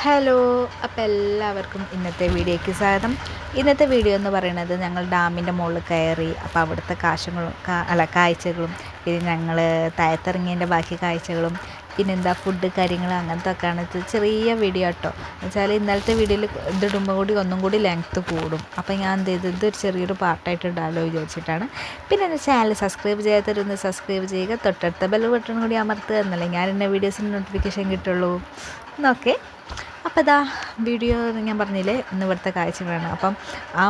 Hello അപ്പോൾ എല്ലാവർക്കും ഇന്നത്തെ വീഡിയോയ്ക്ക് സ്വാഗതം. ഇന്നത്തെ വീഡിയോ എന്ന് പറയുന്നത് ഞങ്ങൾ ഡാമിന്റെ മുകളിൽ കയറി അപ്പോൾ അവിടുത്തെ കാശങ്ങളും അല്ല കാഴ്ചകളും പിന്നെ ഞങ്ങൾ താഴത്തിറങ്ങിയതിന്റെ ബാക്കി കാഴ്ചകളും പിന്നെ എന്താ ഫുഡ് കാര്യങ്ങൾ അങ്ങനത്തെ ഒക്കെയാണ് ഇത് ചെറിയ വീഡിയോ കേട്ടോ എന്നുവെച്ചാൽ ഇന്നലത്തെ വീഡിയോയിൽ ഇതിടുമ്പോൾ കൂടി ഒന്നും കൂടി ലെങ്ത്ത് കൂടും. അപ്പോൾ ഞാൻ എന്ത് ചെയ്തത് ഇതൊരു ചെറിയൊരു പാർട്ടായിട്ട് ഇടാമല്ലോ വിചാരിച്ചിട്ടാണ്. പിന്നെ എന്റെ ചാനൽ സബ്സ്ക്രൈബ് ചെയ്യാത്തവരൊന്ന് സബ്സ്ക്രൈബ് ചെയ്യുക. തൊട്ടടുത്ത ബെൽ ബട്ടൺ കൂടി അമർത്തുക. എന്നല്ലേ ഞാൻ എന്റെ വീഡിയോസിന് നോട്ടിഫിക്കേഷൻ കിട്ടുള്ളൂ. എന്നൊക്കെ അപ്പോൾ ഇതാ വീഡിയോ ഞാൻ പറഞ്ഞില്ലേ? ഇന്ന് ഇവിടുത്തെ കാഴ്ചകളാണ്. അപ്പം ആ,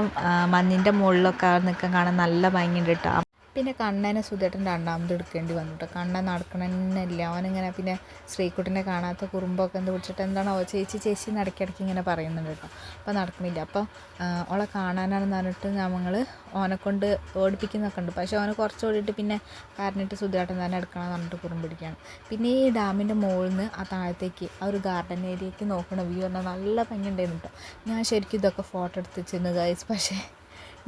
മഞ്ഞിന്റെ മുകളിലൊക്കെ നിൽക്കാൻ കാണാൻ നല്ല ഭംഗിയുണ്ട് കേട്ടോ പിന്നെ കണ്ണനെ സുധേട്ടൻ രണ്ടാമത് എടുക്കേണ്ടി വന്നു കേട്ടോ കണ്ണൻ നടക്കണമെന്നല്ല അവനിങ്ങനെ പിന്നെ ശ്രീകുട്ടനെ കാണാത്ത കുറുമ്പൊക്കെ എന്ത് പിടിച്ചിട്ട് എന്താണോ ചേച്ചി ചേച്ചി നടക്കിടയ്ക്ക് ഇങ്ങനെ പറയുന്നുണ്ട് കേട്ടോ. അപ്പോൾ നടക്കുന്നില്ല അപ്പോൾ ഓളെ കാണാനാണെന്ന് പറഞ്ഞിട്ട് ഞങ്ങൾ ഓനെ കൊണ്ട് ഓടിപ്പിക്കുന്നൊക്കെ ഉണ്ട്. പക്ഷേ ഓനെ കുറച്ച് ഓടിയിട്ട് പിന്നെ കാരണിട്ട് സുധേട്ടൻ തന്നെ എടുക്കണം എന്ന് പറഞ്ഞിട്ട് കുറുമ്പ് പിടിക്കുകയാണ്. പിന്നെ ഈ ഡാമിന്റെ മുകളിൽ നിന്ന് ആ താഴത്തേക്ക് ആ ഒരു ഗാർഡൻ ഏരിയയ്ക്ക് നോക്കണ വ്യൂ പറഞ്ഞാൽ നല്ല ഭംഗി ഉണ്ടായിരുന്നു കേട്ടോ. ഞാൻ ശരിക്കും ഇതൊക്കെ ഫോട്ടോ എടുത്ത് വെച്ചിരുന്നു ഗൈസ് പക്ഷേ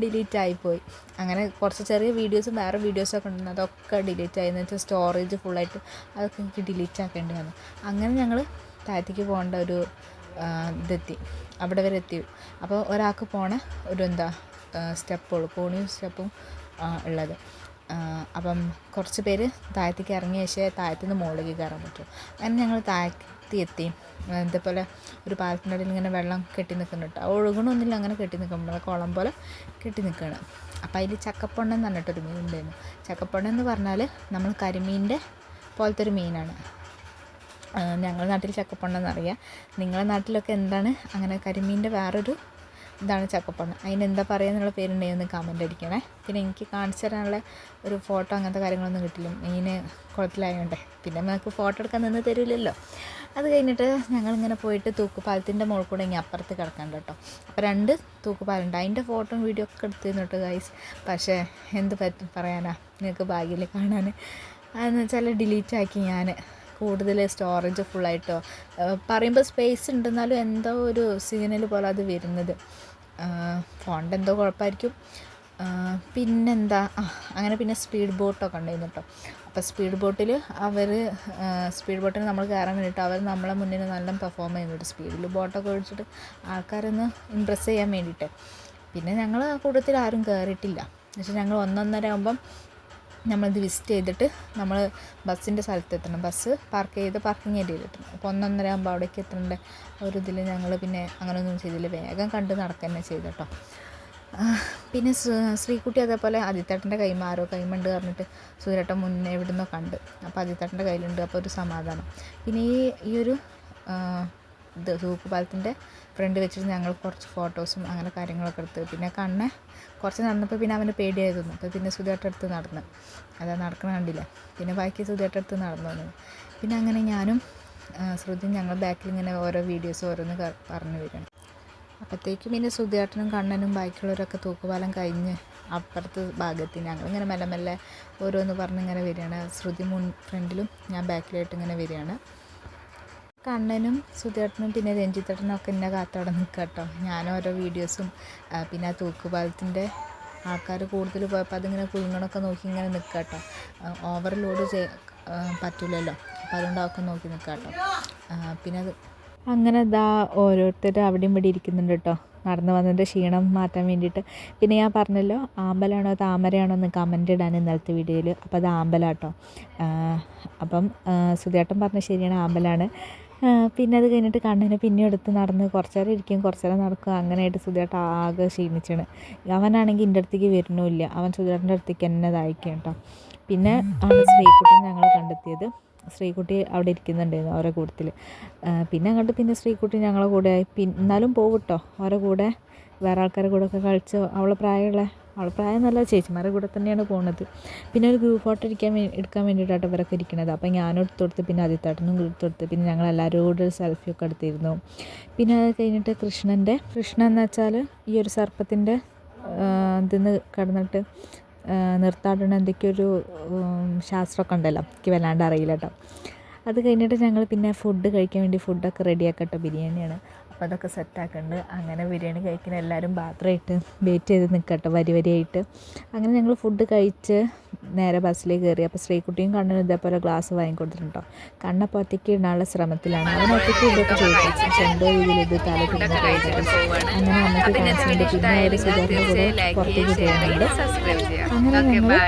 ഡിലീറ്റ് ആയിപ്പോയി അങ്ങനെ കുറച്ച് ചെറിയ വീഡിയോസും വേറെ വീഡിയോസൊക്കെ ഉണ്ടായിരുന്നു അതൊക്കെ ഡിലീറ്റ് ആയി എന്ന് വെച്ചാൽ സ്റ്റോറേജ് ഫുള്ളായിട്ട് അതൊക്കെ എനിക്ക് ഡിലീറ്റ് ആക്കേണ്ടി വന്നു. അങ്ങനെ ഞങ്ങൾ താഴത്തേക്ക് പോകേണ്ട ഒരു ഇതെത്തി. അവിടെ വരെ എത്തി. അപ്പോൾ ഒരാൾക്ക് പോണ ഒരു എന്താ സ്റ്റെപ്പുകൾ കോണിയും സ്റ്റെപ്പും ഉള്ളത്. അപ്പം കുറച്ച് പേര് താഴത്തേക്ക് ഇറങ്ങിയ ശേഷം താഴത്തു നിന്ന് മുകളിലേക്ക് കയറാൻ പറ്റും. അങ്ങനെ ഞങ്ങൾ താഴത്തി എത്തി. ഇതേപോലെ ഒരു പാലത്തിന്റെ അടിയിൽ ഇങ്ങനെ വെള്ളം കെട്ടി നിൽക്കുന്നുണ്ട്. ഒഴുകണമൊന്നുമില്ല അങ്ങനെ കെട്ടി നിൽക്കുമ്പോൾ കുളം പോലെ കെട്ടി നിൽക്കുകയാണ്. അപ്പോൾ അതിൽ ചക്കപ്പൊണ്ണ എന്ന് പറഞ്ഞിട്ടൊരു മീൻ ഉണ്ടായിരുന്നു ചക്കപ്പൊണ്ണ എന്ന് പറഞ്ഞാൽ നമ്മൾ കരിമീന്റെ പോലത്തെ ഒരു മീനാണ് ഞങ്ങളുടെ നാട്ടിൽ ചക്കപ്പൊണ്ണ എന്നറിയാം. നിങ്ങളുടെ നാട്ടിലൊക്കെ എന്താണ്? അങ്ങനെ കരിമീന്റെ വേറൊരു ഇതാണ് ചക്കപ്പണ് അതിന് എന്താ പറയുക എന്നുള്ള പേരുണ്ടെങ്കിൽ ഒന്ന് കമന്റ് അടിക്കണേ. പിന്നെ എനിക്ക് കാണിച്ചു തരാനുള്ള ഒരു ഫോട്ടോ അങ്ങനത്തെ കാര്യങ്ങളൊന്നും കിട്ടില്ല. മെയിന് കുളത്തിലായോണ്ടേ പിന്നെ നമുക്ക് ഫോട്ടോ എടുക്കാൻ നിന്ന് തരില്ലല്ലോ. അത് കഴിഞ്ഞിട്ട് ഞങ്ങളിങ്ങനെ പോയിട്ട് തൂക്കുപാലത്തിന്റെ മുകളിൽ കൂടെ ഇങ്ങനെ അപ്പുറത്ത് കിടക്കണ്ട കേട്ടോ. അപ്പോൾ രണ്ട് തൂക്കുപാലുണ്ട്. അതിന്റെ ഫോട്ടോയും വീഡിയോ ഒക്കെ എടുത്തു തന്നിട്ട് ഗൈസ് പക്ഷേ എന്ത് പറ്റും പറയാനാ. നിങ്ങൾക്ക് ഭാഗ്യമില്ല കാണാൻ? അതെന്ന് വെച്ചാൽ ഡിലീറ്റ് ആക്കി ഞാൻ. കൂടുതൽ സ്റ്റോറേജ് ഫുള്ളായിട്ടോ പറയുമ്പോൾ സ്പേസ് ഉണ്ടെന്നാലും എന്തോ ഒരു സിഗ്നൽ പോലെ അത് വരുന്നത്. ഫോണിന്റെ എന്തോ കുഴപ്പമായിരിക്കും പിന്നെന്താ? അങ്ങനെ പിന്നെ സ്പീഡ് ബോട്ടൊക്കെ ഉണ്ടായിരുന്നു കേട്ടോ അപ്പോൾ സ്പീഡ് ബോട്ടിൽ അവർ സ്പീഡ് ബോട്ടിൽ നമ്മൾ കയറാൻ വേണ്ടിയിട്ട് അവർ നമ്മളെ മുന്നിൽ നല്ല പെർഫോം ചെയ്യുന്നുണ്ട് സ്പീഡിൽ ബോട്ടൊക്കെ ഒഴിച്ചിട്ട് ആൾക്കാരൊന്ന് ഇമ്പ്രസ് ചെയ്യാൻ വേണ്ടിയിട്ട് പിന്നെ ഞങ്ങൾ കൂട്ടത്തിൽ ആരും കയറിയിട്ടില്ല പക്ഷേ ഞങ്ങൾ ഒന്നൊന്നര ആകുമ്പം നമ്മളിത് വിസിറ്റ് ചെയ്തിട്ട് നമ്മൾ ബസ്സിന്റെ സ്ഥലത്ത് എത്തണം ബസ് പാർക്ക് ചെയ്ത് പാർക്കിംഗ് ഏരിയയിൽ എത്തണം. അപ്പോൾ ഒന്നൊന്നര ആകുമ്പോൾ അവിടേക്ക് എത്തേണ്ട ഒരു ഇതിൽ ഞങ്ങൾ പിന്നെ അങ്ങനെയൊന്നും ചെയ്തില്ല. വേഗം കണ്ട് നടക്കുക തന്നെ ചെയ്തു കേട്ടോ പിന്നെ ശ്രീ- ശ്രീകുട്ടി അതേപോലെ ആദിത്തേട്ടന്റെ കൈമ ആരോ കൈമുണ്ട് പറഞ്ഞിട്ട് സൂര്യട്ടൻ മുന്നേ എവിടുന്നോ കണ്ട്. അപ്പോൾ ആദിത്തേട്ടന്റെ കയ്യിലുണ്ട്. അപ്പോൾ ഒരു സമാധാനം. പിന്നെ ഈ ഈ ഒരു ഇത് തൂക്കുപാലത്തിന്റെ ഫ്രണ്ട് വെച്ചിട്ട് ഞങ്ങൾ കുറച്ച് ഫോട്ടോസും അങ്ങനെ കാര്യങ്ങളൊക്കെ എടുത്ത്. പിന്നെ കണ്ണ് കുറച്ച് നടന്നപ്പോൾ പിന്നെ അവന് പേടിയായിരുന്നു അപ്പോൾ പിന്നെ സുധേട്ട അടുത്ത് നടന്ന്. അതാ നടക്കണ കണ്ടില്ല? പിന്നെ ബാക്കി സുധേട്ട അടുത്ത് നടന്നു വന്നു. പിന്നെ അങ്ങനെ ഞാനും ശ്രുതി ഞങ്ങൾ ബാക്കിൽ ഇങ്ങനെ ഓരോ വീഡിയോസ് ഓരോന്ന് പറഞ്ഞു വരികയാണ് അപ്പോഴത്തേക്കും പിന്നെ സുധിയാട്ടനും കണ്ണനും ബാക്കിയുള്ളവരൊക്കെ തൂക്കുപാലം കഴിഞ്ഞ് അപ്പുറത്ത് ഭാഗത്ത് ഞങ്ങളിങ്ങനെ മെല്ലെ മെല്ലെ ഓരോന്ന് പറഞ്ഞ് ഇങ്ങനെ വരികയാണ്. ശ്രുതി മുൻ ഫ്രണ്ടിലും ഞാൻ ബാക്കിലായിട്ട് ഇങ്ങനെ വരികയാണ്. കണ്ണനും സുധേട്ടനും പിന്നെ രഞ്ജിത്തേട്ടനും ഒക്കെ എന്നെ കാത്തവിടെ നിൽക്കുക കേട്ടോ. ഞാൻ ഓരോ വീഡിയോസും പിന്നെ ആ തൂക്കുപാലത്തിന്റെ ആൾക്കാർ കൂടുതൽ പോയപ്പോൾ അതിങ്ങനെ കുലുങ്ങണമൊക്കെ നോക്കി ഇങ്ങനെ നിൽക്കുക കേട്ടോ. ഓവർലോഡ് ചെയ് പറ്റില്ലല്ലോ പറ്റൂലല്ലോ. അപ്പോൾ അതുകൊണ്ട് അതൊക്കെ നോക്കി നിൽക്കുക കേട്ടോ. പിന്നെ അത് അങ്ങനെ ഇതാ ഓരോരുത്തർ അവിടെയും ഇവിടെ ഇരിക്കുന്നുണ്ട് കേട്ടോ. നടന്നു വന്നതിന്റെ ക്ഷീണം മാറ്റാൻ വേണ്ടിയിട്ട്. പിന്നെ ഞാൻ പറഞ്ഞല്ലോ ആമ്പലാണോ താമരയാണോ എന്ന് കമന്റ് ഇടാൻ ഇന്നലത്തെ വീഡിയോയിൽ അപ്പോൾ അത് ആമ്പലാട്ടോ അപ്പം സുധേട്ടൻ പറഞ്ഞ ശരിയാണ് ആമ്പലാണ്. പിന്നെ അത് കഴിഞ്ഞിട്ട് കണ്ണിന് പിന്നെ എടുത്ത് നടന്ന് കുറച്ച് നേരം ഇരിക്കും കുറച്ച് നേരം നടക്കും. അങ്ങനെയായിട്ട് സുധേട്ടൻ ആകെ ക്ഷീണിച്ചാണ്. അവനാണെങ്കിൽ എന്റെ അടുത്തേക്ക് വരുന്നുമില്ല. അവൻ സുധേട്ടന്റെ അടുത്തേക്ക് എന്നെ ഇതായിരിക്കും കേട്ടോ. പിന്നെ ആണ് ശ്രീകുട്ടി ഞങ്ങൾ കണ്ടെത്തിയത്. ശ്രീകുട്ടി അവിടെ ഇരിക്കുന്നുണ്ടായിരുന്നു അവരുടെ കൂട്ടത്തിൽ പിന്നെ അങ്ങോട്ട് പിന്നെ ശ്രീകുട്ടി ഞങ്ങളെ കൂടെ ആയി. എന്നാലും പോകും കേട്ടോ. അവരുടെ കൂടെ വേറെ ആൾക്കാരുടെ കൂടെ ഒക്കെ കളിച്ച് അവളെ പ്രായമുള്ള അവളെ പ്രായം നല്ല ചേച്ചിമാരുടെ കൂടെ തന്നെയാണ് പോണത്. പിന്നെ ഒരു ഗ്രൂപ്പ് ഫോട്ടോ എടുക്കാൻ എടുക്കാൻ വേണ്ടിയിട്ടാണ് ഇവരൊക്കെ ഇരിക്കുന്നത് അപ്പം ഞാനും എടുത്തു പിന്നെ ആദ്യത്തേട്ടനും എടുത്തു കൊടുത്ത് പിന്നെ ഞങ്ങൾ എല്ലാവരും കൂടെ ഒരു സെൽഫിയൊക്കെ എടുത്തിരുന്നു. പിന്നെ അത് കഴിഞ്ഞിട്ട് കൃഷ്ണന്റെ കൃഷ്ണൻ എന്ന് വെച്ചാൽ ഈ ഒരു സർപ്പത്തിന്റെ ഇതിന്ന് കടന്നിട്ട് നിർത്താടുന്ന എന്തൊക്കെയൊരു ശാസ്ത്രമൊക്കെ ഉണ്ടല്ലോ. എനിക്ക് വല്ലാണ്ട് അറിയില്ല കേട്ടോ. അത് കഴിഞ്ഞിട്ട് ഞങ്ങൾ പിന്നെ ഫുഡ് കഴിക്കാൻ വേണ്ടി ഫുഡൊക്കെ റെഡിയാക്കട്ടോ ബിരിയാണിയാണ്. അപ്പോൾ അതൊക്കെ സെറ്റാക്കുന്നുണ്ട് അങ്ങനെ ബിരിയാണി കഴിക്കുന്ന എല്ലാവരും പാത്രമായിട്ട് വെയിറ്റ് ചെയ്ത് നിൽക്കട്ടെ വരി വരിയായിട്ട്. അങ്ങനെ ഞങ്ങൾ ഫുഡ് കഴിച്ച് നേരെ ബസ്സിലേക്ക് കയറി. അപ്പോൾ ശ്രീകുട്ടിയും കണ്ണനും ഇതേപോലെ ഗ്ലാസ് വാങ്ങിക്കൊടുത്തിട്ടുണ്ടോ? കണ്ണപ്പോൾ ഒറ്റയ്ക്ക് ഇടാനുള്ള ശ്രമത്തിലാണ്. അവൻ ഒറ്റയ്ക്ക് ഇതൊക്കെ ചെയ്തു. പക്ഷെ എന്തോ രീതിയിൽ ഇത് തല തിരിഞ്ഞ് കഴിച്ചിട്ട് അങ്ങനെ അമ്മയ്ക്ക് കാണിച്ചിട്ടുണ്ട് പിന്നെ ഒരു സുധാറിന്റെ കൂടെ പുറത്തേക്ക് പോകുന്നുണ്ട് അങ്ങനെ ഞങ്ങൾ